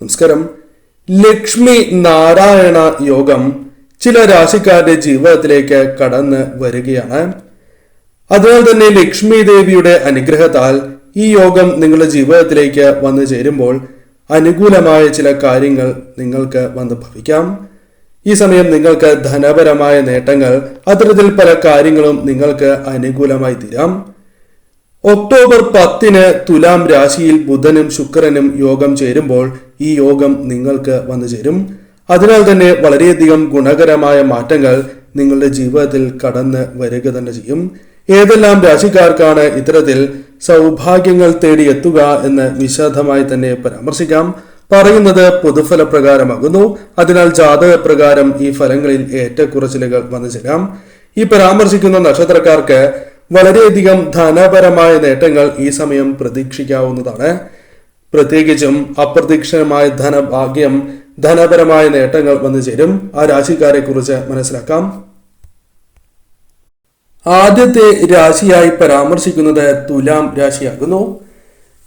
നമസ്കാരം. ലക്ഷ്മി നാരായണ യോഗം ചില രാശിക്കാരുടെ ജീവിതത്തിലേക്ക് കടന്ന് വരികയാണ്. അതിനാൽ തന്നെ ലക്ഷ്മി ദേവിയുടെ അനുഗ്രഹത്താൽ ഈ യോഗം നിങ്ങളുടെ ജീവിതത്തിലേക്ക് വന്നു ചേരുമ്പോൾ അനുകൂലമായ ചില കാര്യങ്ങൾ നിങ്ങൾക്ക് വന്ന് ഭവിക്കാം. ഈ സമയം നിങ്ങൾക്ക് ധനപരമായ നേട്ടങ്ങൾ അത്തരത്തിൽ പല കാര്യങ്ങളും നിങ്ങൾക്ക് അനുകൂലമായി തീരാം. ഒക്ടോബർ പത്തിന് തുലാം രാശിയിൽ ബുധനും ശുക്രനും യോഗം ചേരുമ്പോൾ ഈ യോഗം നിങ്ങൾക്ക് വന്നു ചേരും. അതിനാൽ തന്നെ വളരെയധികം ഗുണകരമായ മാറ്റങ്ങൾ നിങ്ങളുടെ ജീവിതത്തിൽ കടന്ന് വരിക തന്നെ ചെയ്യും. ഏതെല്ലാം രാശിക്കാർക്കാണ് ഇത്തരത്തിൽ സൗഭാഗ്യങ്ങൾ തേടി എത്തുക എന്ന് വിശദമായി തന്നെ പരാമർശിക്കാം. പറയുന്നത് പൊതുഫല പ്രകാരമാകുന്നു അതിനാൽ ജാതക പ്രകാരം ഈ ഫലങ്ങളിൽ ഏറ്റക്കുറച്ചിലുകൾ വന്നു ചേരാം. ഈ പരാമർശിക്കുന്ന നക്ഷത്രക്കാർക്ക് വളരെയധികം ധനപരമായ നേട്ടങ്ങൾ ഈ സമയം പ്രതീക്ഷിക്കാവുന്നതാണ്. പ്രത്യേകിച്ചും അപ്രതീക്ഷിതമായ ധനഭാഗ്യം ധനപരമായ നേട്ടങ്ങൾ വന്നു ചേരും. ആ രാശിക്കാരെ കുറിച്ച് മനസ്സിലാക്കാം. ആദ്യത്തെ രാശിയായി പരാമർശിക്കുന്നത് തുലാം രാശിയാകുന്നു.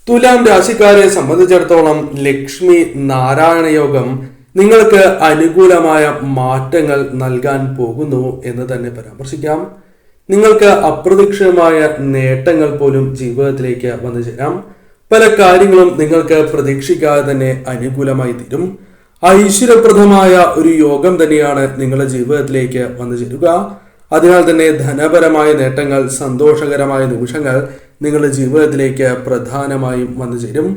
തുലാം രാശിക്കാരെ സംബന്ധിച്ചിടത്തോളം ലക്ഷ്മി നാരായണ യോഗം നിങ്ങൾക്ക് അനുകൂലമായ മാറ്റങ്ങൾ നൽകാൻ പോകുന്നു എന്ന് തന്നെ പരാമർശിക്കാം. നിങ്ങൾക്ക് അപ്രതീക്ഷിതമായ നേട്ടങ്ങൾ പോലും ജീവിതത്തിലേക്ക് വന്നു ചേരാം. പല കാര്യങ്ങളും നിങ്ങൾക്ക് പ്രതീക്ഷിക്കാതെ തന്നെ അനുകൂലമായി തീരും. ഐശ്വര്യപ്രദമായ ഒരു യോഗം തന്നെയാണ് നിങ്ങളുടെ ജീവിതത്തിലേക്ക് വന്നു ചേരുക. അതിനാൽ തന്നെ ധനപരമായ നേട്ടങ്ങൾ സന്തോഷകരമായ നിമിഷങ്ങൾ നിങ്ങളുടെ ജീവിതത്തിലേക്ക് പ്രധാനമായും വന്നു ചേരും.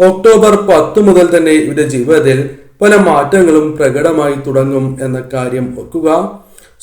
ഒക്ടോബർ പത്ത് മുതൽ തന്നെ ഇവരുടെ ജീവിതത്തിൽ പല മാറ്റങ്ങളും പ്രകടമായി തുടങ്ങും എന്ന കാര്യം ഓർക്കുക.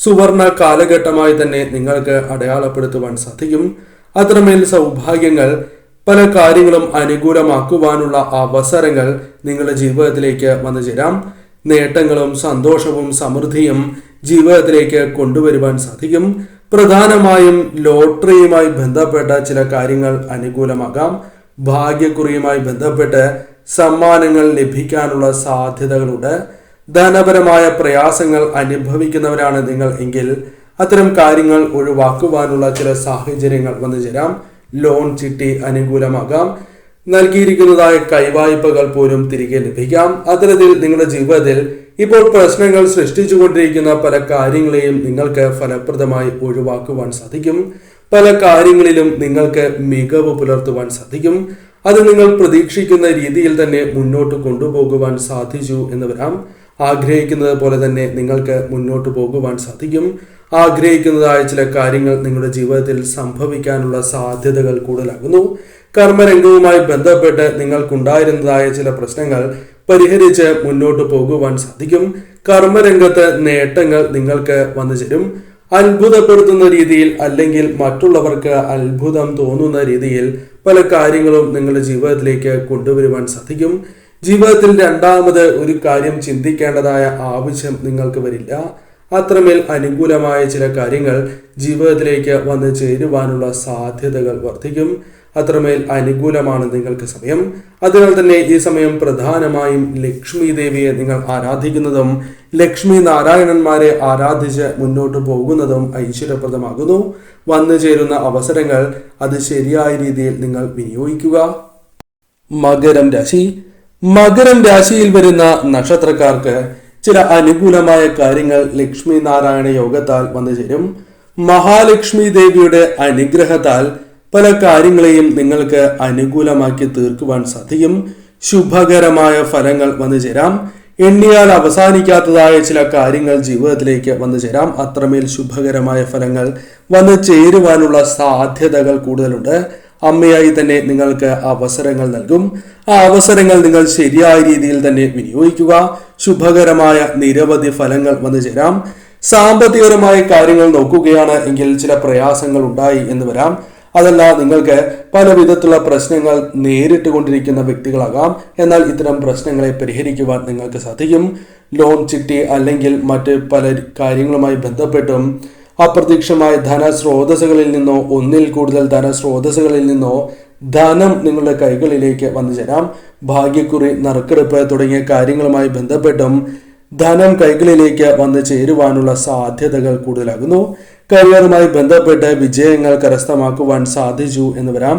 സുവർണ കാലഘട്ടമായി തന്നെ നിങ്ങൾക്ക് അടയാളപ്പെടുത്തുവാൻ സാധിക്കും. അത്രമേൽ സൗഭാഗ്യങ്ങൾ പല കാര്യങ്ങളും അനുകൂലമാക്കുവാനുള്ള അവസരങ്ങൾ നിങ്ങളുടെ ജീവിതത്തിലേക്ക് വന്നു ചേരാം. നേട്ടങ്ങളും സന്തോഷവും സമൃദ്ധിയും ജീവിതത്തിലേക്ക് കൊണ്ടുവരുവാൻ സാധിക്കും. പ്രധാനമായും ലോട്ടറിയുമായി ബന്ധപ്പെട്ട ചില കാര്യങ്ങൾ അനുകൂലമാകാം. ഭാഗ്യക്കുറിയുമായി ബന്ധപ്പെട്ട് സമ്മാനങ്ങൾ ലഭിക്കാനുള്ള സാധ്യതകളുണ്ട്. ധനപരമായ പ്രയാസങ്ങൾ അനുഭവിക്കുന്നവരാണ് നിങ്ങൾ എങ്കിൽ അത്തരം കാര്യങ്ങൾ ഒഴിവാക്കുവാനുള്ള ചില സാഹചര്യങ്ങൾ വന്നു ചേരാം. ലോൺ ചിട്ടി അനുകൂലമാകാം. നൽകിയിരിക്കുന്നതായ കൈവായ്പകൾ പോലും തിരികെ ലഭിക്കാം. അത്തരത്തിൽ നിങ്ങളുടെ ജീവിതത്തിൽ ഇപ്പോൾ പ്രശ്നങ്ങൾ സൃഷ്ടിച്ചുകൊണ്ടിരിക്കുന്ന പല കാര്യങ്ങളെയും നിങ്ങൾക്ക് ഫലപ്രദമായി ഒഴിവാക്കുവാൻ സാധിക്കും. പല കാര്യങ്ങളിലും നിങ്ങൾക്ക് മികവ് പുലർത്തുവാൻ സാധിക്കും. അത് നിങ്ങൾ പ്രതീക്ഷിക്കുന്ന രീതിയിൽ തന്നെ മുന്നോട്ട് കൊണ്ടുപോകുവാൻ സാധിച്ചു എന്ന് വരാം. ആഗ്രഹിക്കുന്നത് പോലെ തന്നെ നിങ്ങൾക്ക് മുന്നോട്ട് പോകുവാൻ സാധിക്കും. ആഗ്രഹിക്കുന്നതായ ചില കാര്യങ്ങൾ നിങ്ങളുടെ ജീവിതത്തിൽ സംഭവിക്കാനുള്ള സാധ്യതകൾ കൂടുതലാകുന്നു. കർമ്മരംഗവുമായി ബന്ധപ്പെട്ട് നിങ്ങൾക്കുണ്ടായിരുന്നതായ ചില പ്രശ്നങ്ങൾ പരിഹരിച്ച് മുന്നോട്ട് പോകുവാൻ സാധിക്കും. കർമ്മരംഗത്ത് നേട്ടങ്ങൾ നിങ്ങൾക്ക് വന്നു ചേരും. അത്ഭുതപ്പെടുത്തുന്ന രീതിയിൽ അല്ലെങ്കിൽ മറ്റുള്ളവർക്ക് അത്ഭുതം തോന്നുന്ന രീതിയിൽ പല കാര്യങ്ങളും നിങ്ങളുടെ ജീവിതത്തിലേക്ക് കൊണ്ടുവരുവാൻ സാധിക്കും. ജീവിതത്തിൽ രണ്ടാമത് ഒരു കാര്യം ചിന്തിക്കേണ്ടതായ ആവശ്യം നിങ്ങൾക്ക് വരില്ല. അത്രമേൽ അനുകൂലമായ ചില കാര്യങ്ങൾ ജീവിതത്തിലേക്ക് വന്ന് ചേരുവാനുള്ള സാധ്യതകൾ വർദ്ധിക്കും. അത്രമേൽ അനുകൂലമാണ് നിങ്ങൾക്ക് സമയം. അതിനാൽ തന്നെ ഈ സമയം പ്രധാനമായും ലക്ഷ്മി ദേവിയെ നിങ്ങൾ ആരാധിക്കുന്നതും ലക്ഷ്മി നാരായണന്മാരെ ആരാധിച്ച് മുന്നോട്ട് പോകുന്നതും ഐശ്വര്യപ്രദമാകുന്നു. വന്നു ചേരുന്ന അവസരങ്ങൾ അത് ശരിയായ രീതിയിൽ നിങ്ങൾ വിനിയോഗിക്കുക. മകരം രാശി. മകരം രാശിയിൽ വരുന്ന നക്ഷത്രക്കാർക്ക് ചില അനുകൂലമായ കാര്യങ്ങൾ ലക്ഷ്മി നാരായണ യോഗത്താൽ വന്നു ചേരും. മഹാലക്ഷ്മി ദേവിയുടെ അനുഗ്രഹത്താൽ പല കാര്യങ്ങളെയും നിങ്ങൾക്ക് അനുകൂലമാക്കി തീർക്കുവാൻ സാധിക്കും. ശുഭകരമായ ഫലങ്ങൾ വന്നു ചേരാം. എണ്ണിയാൽ അവസാനിക്കാത്തതായ ചില കാര്യങ്ങൾ ജീവിതത്തിലേക്ക് വന്നു ചേരാം. അത്രമേൽ ശുഭകരമായ ഫലങ്ങൾ വന്നു ചേരുവാനുള്ള സാധ്യതകൾ കൂടുതലുണ്ട്. അമ്മയായി തന്നെ നിങ്ങൾക്ക് അവസരങ്ങൾ നൽകും. ആ അവസരങ്ങൾ നിങ്ങൾ ശരിയായ രീതിയിൽ തന്നെ വിനിയോഗിക്കുക. ശുഭകരമായ നിരവധി ഫലങ്ങൾ വന്നു ചേരാം. സാമ്പത്തികപരമായ കാര്യങ്ങൾ നോക്കുകയാണ് എങ്കിൽ ചില പ്രയാസങ്ങൾ ഉണ്ടായി എന്ന് വരാം. അതല്ല നിങ്ങൾക്ക് പല വിധത്തിലുള്ള പ്രശ്നങ്ങൾ നേരിട്ട് കൊണ്ടിരിക്കുന്ന വ്യക്തികളാകാം. എന്നാൽ ഇത്തരം പ്രശ്നങ്ങളെ പരിഹരിക്കുവാൻ നിങ്ങൾക്ക് സാധിക്കും. ലോൺ ചിട്ടി അല്ലെങ്കിൽ മറ്റ് പല കാര്യങ്ങളുമായി ബന്ധപ്പെട്ടും അപ്രത്യക്ഷമായ ധനസ്രോതസ്സുകളിൽ നിന്നോ ഒന്നിൽ കൂടുതൽ ധനസ്രോതസ്സുകളിൽ നിന്നോ ധനം നിങ്ങളുടെ കൈകളിലേക്ക് വന്നു ചേരാം. ഭാഗ്യക്കുറി നറുക്കെടുപ്പ് തുടങ്ങിയ കാര്യങ്ങളുമായി ബന്ധപ്പെട്ടും ധനം കൈകളിലേക്ക് വന്നു ചേരുവാനുള്ള സാധ്യതകൾ കൂടുതലാകുന്നു. കരിയറുമായി ബന്ധപ്പെട്ട് വിജയങ്ങൾ കരസ്ഥമാക്കുവാൻ സാധിച്ചു എന്ന് വരാം.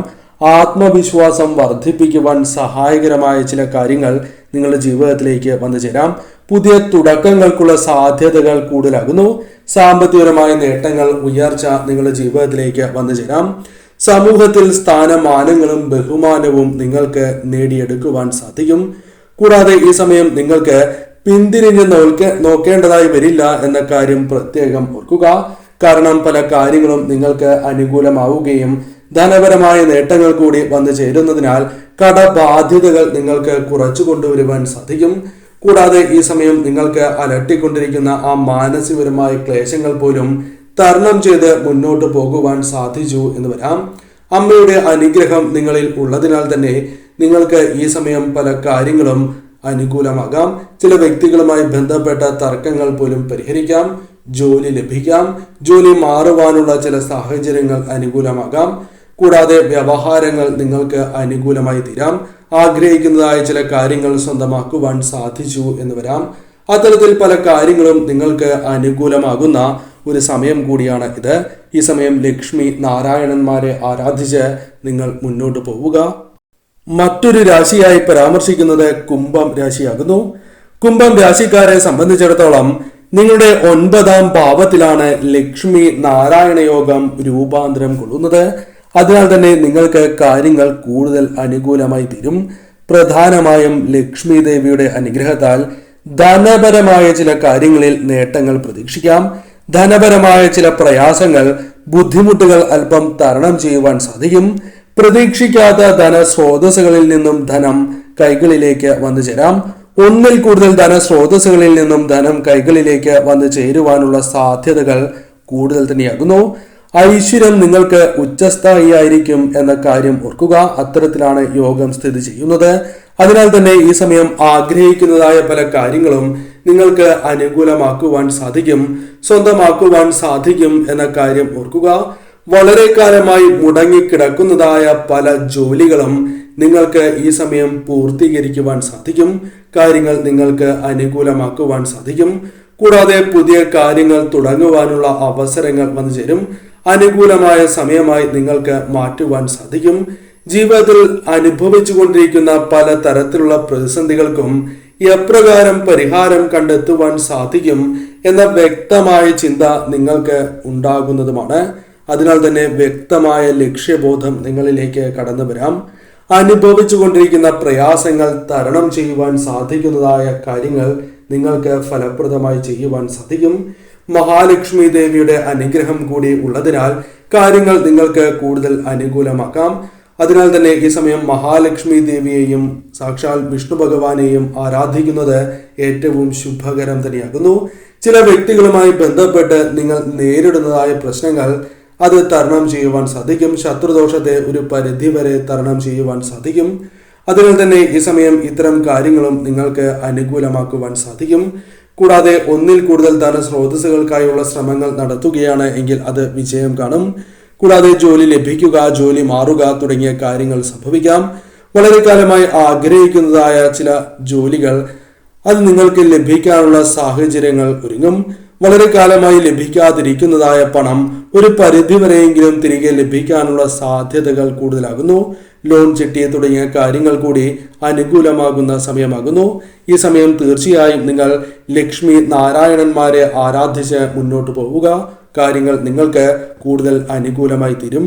ആത്മവിശ്വാസം വർദ്ധിപ്പിക്കുവാൻ സഹായകരമായ ചില കാര്യങ്ങൾ നിങ്ങളുടെ ജീവിതത്തിലേക്ക് വന്നു ചേരാം. പുതിയ തുടക്കങ്ങൾക്കുള്ള സാധ്യതകൾ കൂടുതലാകുന്നു. സാമ്പത്തികപരമായ നേട്ടങ്ങൾ ഉയർച്ച നിങ്ങളുടെ ജീവിതത്തിലേക്ക് വന്നു ചേരാം. സമൂഹത്തിൽ സ്ഥാനമാനങ്ങളും ബഹുമാനവും നിങ്ങൾക്ക് നേടിയെടുക്കുവാൻ സാധിക്കും. കൂടാതെ ഈ സമയം നിങ്ങൾക്ക് പിന്തിരിഞ്ഞ് നോക്ക നോക്കേണ്ടതായി വരില്ല എന്ന കാര്യം പ്രത്യേകം ഓർക്കുക. കാരണം പല കാര്യങ്ങളും നിങ്ങൾക്ക് അനുകൂലമാവുകയും ധനപരമായ നേട്ടങ്ങൾ കൂടി വന്നു ചേരുന്നതിനാൽ കടബാധ്യതകൾ നിങ്ങൾക്ക് കുറച്ചു കൊണ്ടുവരുവാൻ സാധിക്കും. കൂടാതെ ഈ സമയം നിങ്ങൾക്ക് അലട്ടിക്കൊണ്ടിരിക്കുന്ന ആ മാനസികപരമായ ക്ലേശങ്ങൾ പോലും തരണം ചെയ്ത് മുന്നോട്ട് പോകുവാൻ സാധിച്ചു എന്ന് വരാം. അമ്മയുടെ അനുഗ്രഹം നിങ്ങളിൽ ഉള്ളതിനാൽ തന്നെ നിങ്ങൾക്ക് ഈ സമയം പല കാര്യങ്ങളും അനുകൂലമാകാം. ചില വ്യക്തികളുമായി ബന്ധപ്പെട്ട തർക്കങ്ങൾ പോലും പരിഹരിക്കാം. ജോലി ലഭിക്കാം. ജോലി മാറുവാനുള്ള ചില സാഹചര്യങ്ങൾ അനുകൂലമാകാം. കൂടാതെ വ്യവഹാരങ്ങൾ നിങ്ങൾക്ക് അനുകൂലമായി തീരാം. ആഗ്രഹിക്കുന്നതായ ചില കാര്യങ്ങൾ സ്വന്തമാക്കുവാൻ സാധിച്ചു എന്ന് വരാം. അത്തരത്തിൽ പല കാര്യങ്ങളും നിങ്ങൾക്ക് അനുകൂലമാകുന്ന ഒരു സമയം കൂടിയാണ് ഇത്. ഈ സമയം ലക്ഷ്മി നാരായണന്മാരെ ആരാധിച്ച് നിങ്ങൾ മുന്നോട്ട് പോവുക. മറ്റൊരു രാശിയായി പരാമർശിക്കുന്നത് കുംഭം രാശിയാകുന്നു. കുംഭം രാശിക്കാരെ സംബന്ധിച്ചിടത്തോളം നിങ്ങളുടെ ഒൻപതാം ഭാവത്തിലാണ് ലക്ഷ്മി നാരായണ യോഗം രൂപാന്തരം കൊള്ളുന്നത്. അതിനാൽ തന്നെ നിങ്ങൾക്ക് കാര്യങ്ങൾ കൂടുതൽ അനുകൂലമായി തീരും. പ്രധാനമായും ലക്ഷ്മി ദേവിയുടെ അനുഗ്രഹത്താൽ ധനപരമായ ചില കാര്യങ്ങളിൽ നേട്ടങ്ങൾ പ്രതീക്ഷിക്കാം. ധനപരമായ ചില പ്രയാസങ്ങൾ ബുദ്ധിമുട്ടുകൾ അല്പം തരണം ചെയ്യുവാൻ സാധിക്കും. പ്രതീക്ഷിക്കാത്ത ധനസ്രോതസ്സുകളിൽ നിന്നും ധനം കൈകളിലേക്ക് വന്നു ചേരാം. ഒന്നിൽ കൂടുതൽ ധനസ്രോതസ്സുകളിൽ നിന്നും ധനം കൈകളിലേക്ക് വന്നു ചേരുവാനുള്ള സാധ്യതകൾ കൂടുതൽ തന്നെയാകുന്നു. ഐശ്വര്യം നിങ്ങൾക്ക് ഉച്ചസ്ഥായിയായിരിക്കും എന്ന കാര്യം ഓർക്കുക. അത്തരത്തിലാണ് യോഗം സ്ഥിതി ചെയ്യുന്നത്. അതിനാൽ തന്നെ ഈ സമയം ആഗ്രഹിക്കുന്നതായ പല കാര്യങ്ങളും നിങ്ങൾക്ക് അനുകൂലമാക്കുവാൻ സാധിക്കും. സ്വന്തമാക്കുവാൻ സാധിക്കും എന്ന കാര്യം ഓർക്കുക. വളരെ കാലമായി മുടങ്ങിക്കിടക്കുന്നതായ പല ജോലികളും നിങ്ങൾക്ക് ഈ സമയം പൂർത്തീകരിക്കുവാൻ സാധിക്കും. കാര്യങ്ങൾ നിങ്ങൾക്ക് അനുകൂലമാക്കുവാൻ സാധിക്കും. കൂടാതെ പുതിയ കാര്യങ്ങൾ തുടങ്ങുവാനുള്ള അവസരങ്ങൾ വന്നു ചേരും അനുകൂലമായ സമയമായി നിങ്ങൾക്ക് മാറ്റുവാൻ സാധിക്കും. ജീവിതത്തിൽ അനുഭവിച്ചു കൊണ്ടിരിക്കുന്ന പല തരത്തിലുള്ള പ്രതിസന്ധികൾക്കും എപ്രകാരം പരിഹാരം കണ്ടെത്തുവാൻ സാധിക്കും എന്ന വ്യക്തമായ ചിന്ത നിങ്ങൾക്ക് ഉണ്ടാകുന്നതുമാണ്. അതിനാൽ തന്നെ വ്യക്തമായ ലക്ഷ്യബോധം നിങ്ങളിലേക്ക് കടന്നു വരാം അനുഭവിച്ചു കൊണ്ടിരിക്കുന്ന പ്രയാസങ്ങൾ തരണം ചെയ്യുവാൻ സാധിക്കുന്നതായ കാര്യങ്ങൾ നിങ്ങൾക്ക് ഫലപ്രദമായി ചെയ്യുവാൻ സാധിക്കും. മഹാലക്ഷ്മി ദേവിയുടെ അനുഗ്രഹം കൂടി ഉള്ളതിനാൽ കാര്യങ്ങൾ നിങ്ങൾക്ക് കൂടുതൽ അനുകൂലമാക്കാം. അതിനാൽ തന്നെ ഈ സമയം മഹാലക്ഷ്മി ദേവിയെയും സാക്ഷാൽ വിഷ്ണു ഭഗവാനെയും ആരാധിക്കുന്നത് ഏറ്റവും ശുഭകരം തന്നെയാകുന്നു. ചില വ്യക്തികളുമായി ബന്ധപ്പെട്ട് നിങ്ങൾ നേരിടുന്നതായ പ്രശ്നങ്ങൾ അത് തരണം ചെയ്യുവാൻ സാധിക്കും. ശത്രുദോഷത്തെ ഒരു പരിധി വരെ തരണം ചെയ്യുവാൻ സാധിക്കും. അതിനാൽ തന്നെ ഈ സമയം ഇത്തരം കാര്യങ്ങളും നിങ്ങൾക്ക് അനുകൂലമാക്കുവാൻ സാധിക്കും. കൂടാതെ ഒന്നിൽ കൂടുതൽ ധന സ്രോതസ്സുകൾക്കായുള്ള ശ്രമങ്ങൾ നടത്തുകയാണ് എങ്കിൽ അത് വിജയം കാണും. കൂടാതെ ജോലി ലഭിക്കുക ജോലി മാറുക തുടങ്ങിയ കാര്യങ്ങൾ സംഭവിക്കാം. വളരെ കാലമായി ആഗ്രഹിക്കുന്നതായ ചില ജോലികൾ അത് നിങ്ങൾക്ക് ലഭിക്കാനുള്ള സാഹചര്യങ്ങൾ ഒരുങ്ങും. വളരെ കാലമായി ലഭിക്കാതിരിക്കുന്നതായ പണം ഒരു പരിധിവരെയെങ്കിലും തിരികെ ലഭിക്കാനുള്ള സാധ്യതകൾ കൂടുതലാകുന്നു. ലോൺ ചിട്ടി തുടങ്ങിയ കാര്യങ്ങൾ കൂടി അനുകൂലമാകുന്ന സമയമാകുന്നു. ഈ സമയം തീർച്ചയായും നിങ്ങൾ ലക്ഷ്മി നാരായണന്മാരെ ആരാധിച്ച് മുന്നോട്ട് പോവുക. കാര്യങ്ങൾ നിങ്ങൾക്ക് കൂടുതൽ അനുകൂലമായി തീരും.